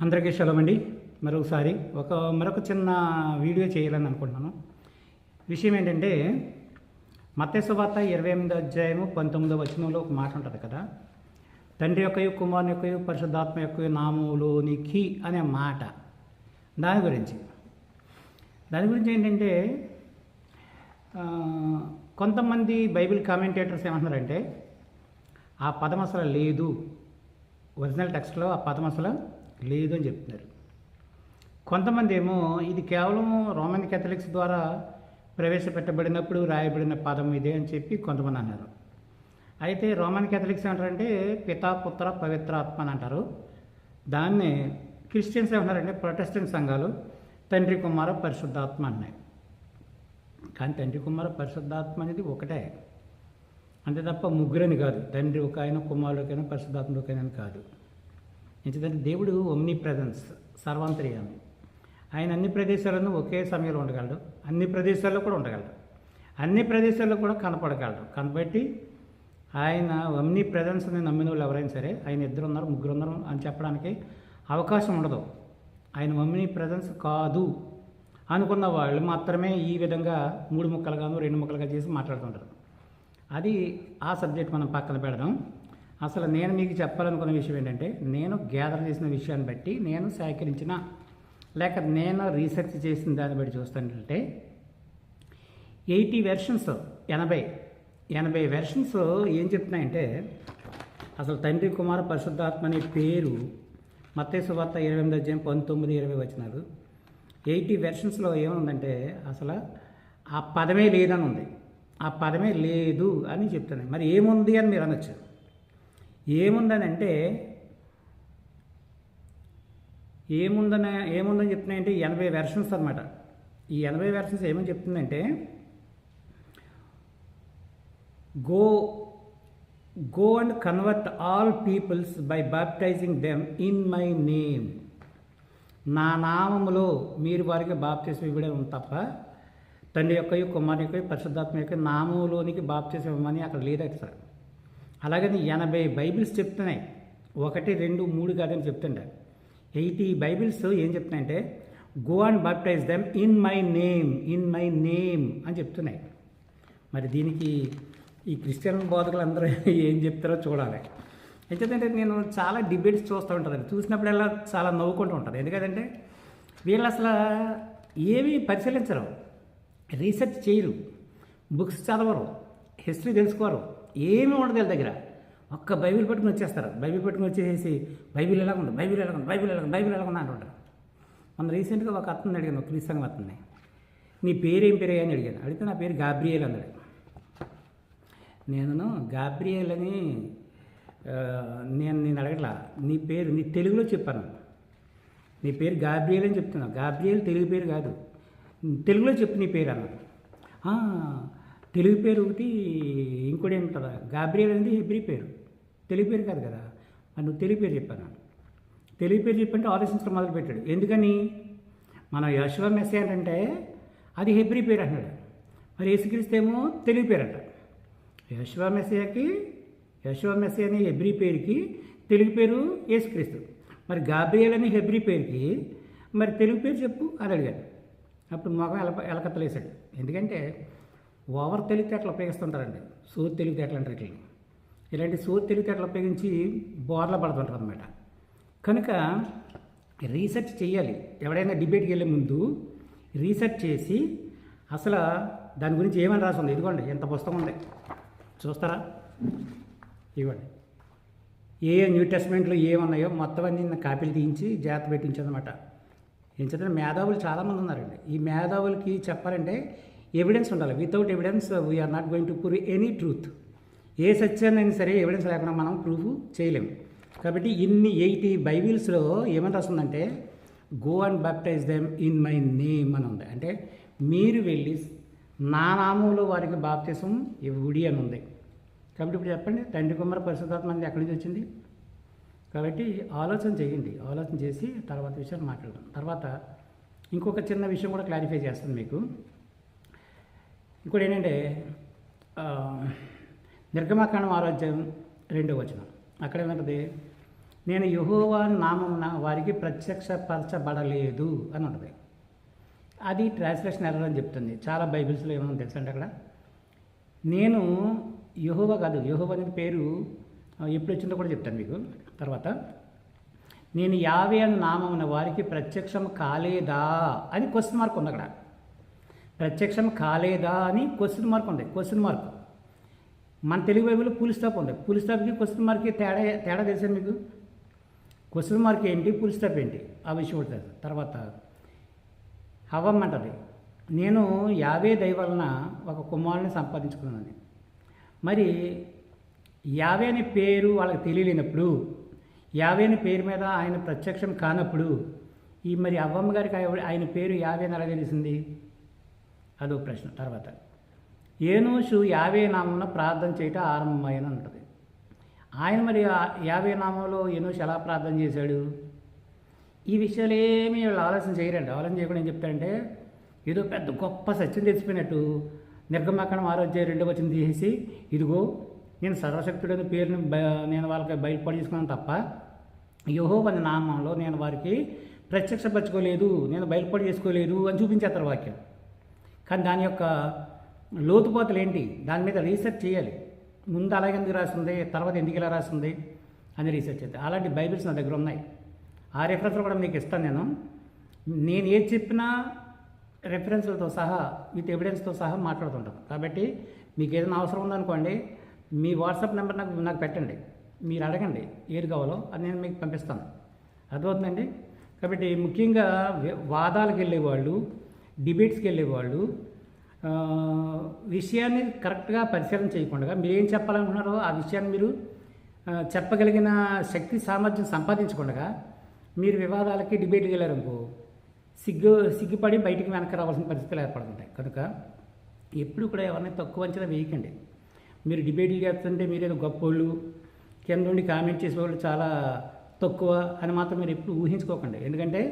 అందరికీ సెలవండి మరొకసారి ఒక మరొక చిన్న వీడియో చేయాలని అనుకుంటున్నాను. విషయం ఏంటంటే మత్స్య వార్త ఇరవై ఎనిమిది అధ్యాయము పంతొమ్మిదో వచనంలో ఒక మాట ఉంటుంది కదా? తండ్రి యొక్క కుమారుని యొక్క పరిశుద్ధాత్మ యొక్క నామములోనికి అనే మాట. దాని గురించి. దాని గురించి ఏంటంటే కొంతమంది బైబిల్ కామెంటేటర్స్ ఏమంటున్నారంటే ఆ పదం అసలు లేదు. ఒరిజినల్ టెక్స్ట్లో ఆ పదం అసలు లేదు అని చెప్తున్నారు. కొంతమంది ఏమో ఇది కేవలం రోమన్ కేథలిక్స్ ద్వారా ప్రవేశపెట్టబడినప్పుడు రాయబడిన పదం ఇదే అని చెప్పి కొంతమంది అన్నారు. అయితే రోమన్ క్యాథలిక్స్ ఏమంటారంటే పితా పుత్ర పవిత్ర ఆత్మ అని అంటారు. దాన్ని క్రిస్టియన్స్ ఏమన్నారంటే ప్రొటెస్టెంట్ సంఘాలు తండ్రి కుమార పరిశుద్ధాత్మ అన్నాయి. కానీ తండ్రి కుమార పరిశుద్ధాత్మ అనేది ఒకటే. అంతే తప్ప ముగ్గురని కాదు. తండ్రి ఒక ఆయన కుమారుడు ఒక ఆయన అని కాదు. ఎందుకంటే దేవుడు ఒమ్ని ప్రజెన్స్ సర్వాంతర్యామి. ఆయన అన్ని ప్రదేశాలను ఒకే సమయంలో ఉండగలడు అన్ని ప్రదేశాల్లో కూడా ఉండగలడు. అన్ని ప్రదేశాల్లో కూడా కనపడగలడు. కనబట్టి ఆయన ఒమ్ని ప్రజెన్స్ని నమ్మిన వాళ్ళు ఎవరైనా సరే ఆయన ఇద్దరు ఉన్నారు ముగ్గురు ఉన్నారు అని చెప్పడానికి అవకాశం ఉండదు. ఆయన ఒమ్ని ప్రజెన్స్ కాదు అనుకున్న వాళ్ళు మాత్రమే ఈ విధంగా మూడు ముక్కలుగాను రెండు ముక్కలుగా చేసి మాట్లాడుతుంటారు. అది ఆ సబ్జెక్ట్ మనం పక్కన పెడదాం. అసలు నేను మీకు చెప్పాలనుకున్న విషయం ఏంటంటే నేను గ్యాదర్ చేసిన విషయాన్ని బట్టి నేను సేకరించిన లేక నేను రీసెర్చ్ చేసిన దాన్ని బట్టి చూస్తుంటే ఎయిటీ వెర్షన్స్ ఎనభై ఎనభై వెర్షన్స్ ఏం చెప్తున్నాయంటే అసలు తండ్రి కుమార పరిశుద్ధాత్మ అనే పేరు మత్తేసు ఇరవై ఎనిమిది అధ్యాయం పంతొమ్మిది ఇరవై వచ్చినారు ఎయిటీ వెర్షన్స్లో ఏముందంటే అసలు ఆ పదమే లేదని ఉంది ఆ పదమే లేదు అని చెప్తున్నాయి. మరి ఏముంది అని మీరు అనొచ్చు? ఏముందని అంటే ఏముందని ఏముందని చెప్తున్నాయంటే ఎనభై వెర్షన్స్ అనమాట ఈ ఎనభై వెర్షన్స్ ఏమని చెప్తుందంటే go go and convert all peoples by baptizing them in my name నా నామములో మీరు వారికి బాప్తీసం ఇవ్వడం తప్ప తండ్రి యొక్క కుమారుని యొక్క పరిశుద్ధాత్మ యొక్క నామంలోనికి బాప్తీసం ఇవ్వమని అక్కడ లేదట సార్ అలాగని ఎనభై బైబిల్స్ చెప్తున్నాయి. ఒకటి రెండు మూడు కాదని చెప్తుండే. ఎయిటీ బైబిల్స్ ఏం చెప్తున్నాయంటే go and baptize them in my name in my name అని చెప్తున్నాయి. మరి దీనికి ఈ క్రిస్టియన్ బోధకులు అందరూ ఏం చెప్తారో చూడాలి. ఎందుకంటే నేను చాలా డిబేట్స్ చూస్తూ ఉంటాను చూసినప్పుడల్లా చాలా నవ్వుకుంటూ ఉంటాను. ఎందుకంటే వీళ్ళు అసలు ఏవి పరిశీలించరు. రీసెర్చ్ చేయరు. బుక్స్ చదవరు. హిస్టరీ తెలుసుకోరు. ఏమీ ఉండదు వీళ్ళ దగ్గర. ఒక్క బైబిల్ పట్టుకుని వచ్చేస్తారు. బైబిల్ పట్టుకుని వచ్చేసి బైబిల్ ఎలా ఉంది బైబిల్ ఎలా ఉంది బైబిల్ ఎలా ఉంది బైబిల్ ఎలా ఉంది అంటుంటారు. మన రీసెంట్గా ఒక అతను అడిగాను ఒక క్రీస్తు సంఘం అతన్ని. నీ పేరు ఏం పేరు అని అడిగాను. అడిగితే నా పేరు గాబ్రియల్ అన్నాడు. నేను గాబ్రియల్ అని నేను నేను అడగట్లా. నీ పేరు నీ తెలుగులో చెప్పాను. నీ పేరు గాబ్రియల్ అని చెప్తున్నావు. గాబ్రియల్ తెలుగు పేరు కాదు. తెలుగులో చెప్పు నీ పేరు అన్నాడు. తెలుగు పేరు ఒకటి ఇంకోటి ఏమి కదా గాబ్రియల్ అనేది హెబ్రి పేరు. తెలుగు పేరు కాదు కదా. మరి నువ్వు తెలుగు పేరు చెప్పాను తెలుగు పేరు చెప్పంటే ఆలోచించడం మొదలుపెట్టాడు ఎందుకని? మనం యశ్వ మెస్సే అంటే అది హెబ్రి పేరు అంటాడు మరి యేసుక్రీస్తు ఏమో తెలుగు పేరు అంట. యశ్వ మెస్సయాకి యశ్వ మెస్సే అనే హెబ్రి పేరుకి తెలుగు పేరు యేసుక్రీస్తు. మరి గాబ్రియల్ అనే హెబ్రి పేరుకి మరి తెలుగు పేరు చెప్పు అని అడిగాడు. అప్పుడు మొగం ఎలక ఎలకత్తలేసాడు ఎందుకంటే ఓవర్ తెలివితేటలు ఉపయోగిస్తుంటారండి. సూర్ తెలివితేటలు అంటారు ఇట్లా ఇలాంటి సూర్ తెలివితేటలు ఉపయోగించి బోర్ల పడుతుంటారు అనమాట కనుక రీసెర్చ్ చేయాలి. ఎవడైనా డిబేట్కి వెళ్ళే ముందు రీసెర్చ్ చేసి అసలు దాని గురించి ఏమని రాసి ఉంది? ఇదిగోండి ఎంత పుస్తకం ఉంది. చూస్తారా? ఇవ్వండి ఏ న్యూ టెస్ట్మెంట్లు ఏమున్నాయో మొత్తం అన్ని కాపీలు తీయించి జాగ్రత్త పెట్టించదనమాట ఏం మేధావులు చాలామంది ఉన్నారండి. ఈ మేధావులకి చెప్పాలంటే ఎవిడెన్స్ ఉండాలి. Without evidence we are not going to prove any truth ఏ సత్యాన్నైనా సరే ఎవిడెన్స్ లేకుండా మనం ప్రూఫ్ చేయలేము. కాబట్టి ఇన్ని ఎయిటీ బైబిల్స్లో ఏమని రాస్తుందంటే go and baptize them in my name అని ఉంది. అంటే మీరు వెళ్ళి నా నామంలో వారికి బాప్తిసం ఇవ్వుడి అని ఉంది. కాబట్టి ఇప్పుడు చెప్పండి తండ్రి కుమార పరిశుద్ధాత్మ అనేది ఎక్కడి నుంచి వచ్చింది? కాబట్టి ఆలోచన చేయండి. ఆలోచన చేసి తర్వాత విషయాలు మాట్లాడదాం. తర్వాత ఇంకొక చిన్న విషయం కూడా క్లారిఫై చేస్తాను మీకు. ఇంకోటి ఏంటంటే నిర్గమకాండం ఆరోగ్యం రెండో వచనం. అక్కడ ఏమంటుంది? నేను యహోవా నామం వారికి ప్రత్యక్షపరచబడలేదు అని ఉంటుంది. అది ట్రాన్స్లేషన్ ఎర్రర్ అని చెప్తుంది. చాలా బైబిల్స్లో ఏమన్నా తెలుసండి అక్కడ? నేను యహోవ కాదు యహోవ అనే పేరు ఎప్పుడు వచ్చిందో కూడా చెప్తాను మీకు. తర్వాత నేను యావే అని నామమున వారికి ప్రత్యక్షం కాలేదా అని క్వశ్చన్ మార్క్ ఉంది అక్కడ. ప్రత్యక్షం కాలేదా అని క్వశ్చన్ మార్క్ ఉంది క్వశ్చన్ మార్క్ మన తెలుగు బైబిల్లో పులి స్టాప్ ఉంది. పులి స్టాప్కి క్వశ్చన్ మార్క్కి తేడా తేడా తెలుసా మీకు? క్వశ్చన్ మార్క్ ఏంటి పులి స్టాప్ ఏంటి? ఆ విషయం ఉంటుంది తర్వాత హవమ్మంటది నేను యావే దయ వలన ఒక కుమారుని సంపాదించుకున్నాను మరి యావే అనే పేరు వాళ్ళకి తెలియలేనప్పుడు యావే అనే పేరు మీద ఆయన ప్రత్యక్షం కానప్పుడు ఈ మరి అవ్వమ్మ గారికి ఆయన పేరు యావే అని ఎలా తెలిసింది? అదో ప్రశ్న తర్వాత. ఏనోషు యావే నామమున ప్రార్థన చేయటం ఆరంభమైన ఉంటుంది ఆయన మరి యావే నామంలో ఏనోషు ఎలా ప్రార్థన చేశాడు? ఈ విషయాలు ఏమీ వీళ్ళు ఆలోచన చేయరండి. ఆలోచన చేయకుండా ఏం చెప్తారంటే ఏదో పెద్ద గొప్ప సత్యం తెలిసిపోయినట్టు నిర్గమాకణం ఆరోగ్య రెండో వచ్చిన తీసేసి ఇదిగో నేను సర్వశక్తుడైన పేరుని బ- నేను వాళ్ళకి బయటపడి చేసుకున్నాను తప్ప యోహో అనే నామంలో నేను వారికి ప్రత్యక్షపరచుకోలేదు నేను బయలుపడి చేసుకోలేదు అని చూపించేస్తారు వాక్యం. కానీ దాని యొక్క లోతుపాతలు ఏంటి? దాని మీద రీసెర్చ్ చేయాలి. ముందు అలాగే ఎందుకు రాసింది? తర్వాత ఎందుకు ఇలా రాసింది? అని రీసెర్చ్ చేయాలి అలాంటి బైబిల్స్ నా దగ్గర ఉన్నాయి. ఆ రెఫరెన్స్లు కూడా మీకు ఇస్తాను నేను. నేను ఏది చెప్పినా రెఫరెన్స్లతో సహా విత్ ఎవిడెన్స్తో సహా మాట్లాడుతుంటాను కాబట్టి మీకు ఏదైనా అవసరం ఉందనుకోండి మీ వాట్సాప్ నెంబర్ నాకు నాకు పెట్టండి. మీరు అడగండి ఏది కావాలో అది నేను మీకు పంపిస్తాను. అర్థమవుతుందండి? కాబట్టి ముఖ్యంగా వాదాలకు వాదాలకు వెళ్ళేవాళ్ళు డిబేట్స్కి వెళ్ళేవాళ్ళు వాళ్ళు విషయాన్ని కరెక్ట్గా పరిశీలన చేయకుండా మీరు ఏం చెప్పాలనుకున్నారో ఆ విషయాన్ని మీరు చెప్పగలిగిన శక్తి సామర్థ్యం సంపాదించకుండా మీరు వివాదాలకి డిబేట్కి వెళ్ళారనుకో సిగ్గు సిగ్గుపడి బయటికి వెనక రావాల్సిన పరిస్థితులు ఏర్పడుతుంటాయి. కనుక ఎప్పుడు కూడా ఎవరిని తక్కువ అంచనా వేయకండి. మీరు డిబేట్లు చేస్తుంటే మీరు ఏదో గొప్పోళ్ళు కింద నుండి కామెంట్ చేసేవాళ్ళు చాలా తక్కువ అని మాత్రం మీరు ఎప్పుడు ఊహించుకోకండి. ఎందుకంటే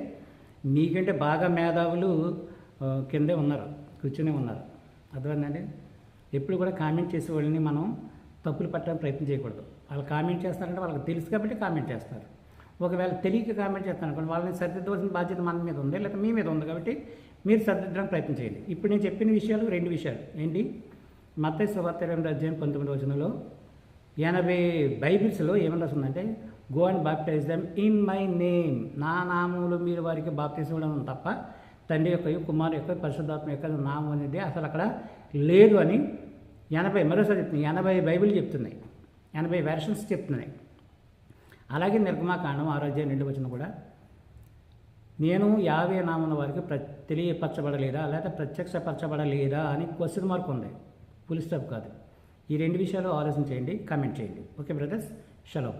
మీకంటే బాగా మేధావులు కిందే ఉన్నారు కూర్చునే ఉన్నారు. అర్థమైందండి? ఎప్పుడు కూడా కామెంట్ చేసే వాళ్ళని మనం తప్పులు పట్టడానికి ప్రయత్నం చేయకూడదు. వాళ్ళు కామెంట్ చేస్తారంటే వాళ్ళకి తెలుసు కాబట్టి కామెంట్ చేస్తారు. ఒకవేళ తెలియక కామెంట్ చేస్తాను అనుకోండి వాళ్ళని సరిదిద్దవలసిన బాధ్యత మన మీద ఉంది లేకపోతే మీ మీద ఉంది కాబట్టి మీరు సర్దిద్దడానికి ప్రయత్నం చేయండి. ఇప్పుడు నేను చెప్పిన విషయాలు రెండు విషయాలు. ఏంటి? మత్తయి సువార్త ఇరవై అధ్యాయం పంతొమ్మిది వచనంలో ఎనభై బైబిల్స్లో ఏమని రాస్తుందంటే go and baptize them in my name. నా నామంలో మీరు వారికి బాప్తీసం ఇవ్వడం తప్ప తండ్రి యొక్క కుమారు యొక్క పరిశుద్ధాత్మ యొక్క నామం అనేది అసలు అక్కడ లేదు అని ఎనభై మరోసారి చెప్తున్నాయి ఎనభై బైబిల్ చెప్తున్నాయి. ఎనభై వెర్షన్స్ చెప్తున్నాయి. అలాగే నిర్గమాకాండం ఆరోగ్యం నిండి వచ్చిన కూడా నేను యావే నామన్న వారికి ప్ర తెలియపరచబడలేదా? లేదా ప్రత్యక్షపరచబడలేదా? అని క్వశ్చన్ మార్క్ ఉంది. పులిస్టాప్ కాదు. ఈ రెండు విషయాలు ఆలోచన చేయండి కామెంట్ చేయండి. Okay brothers షలో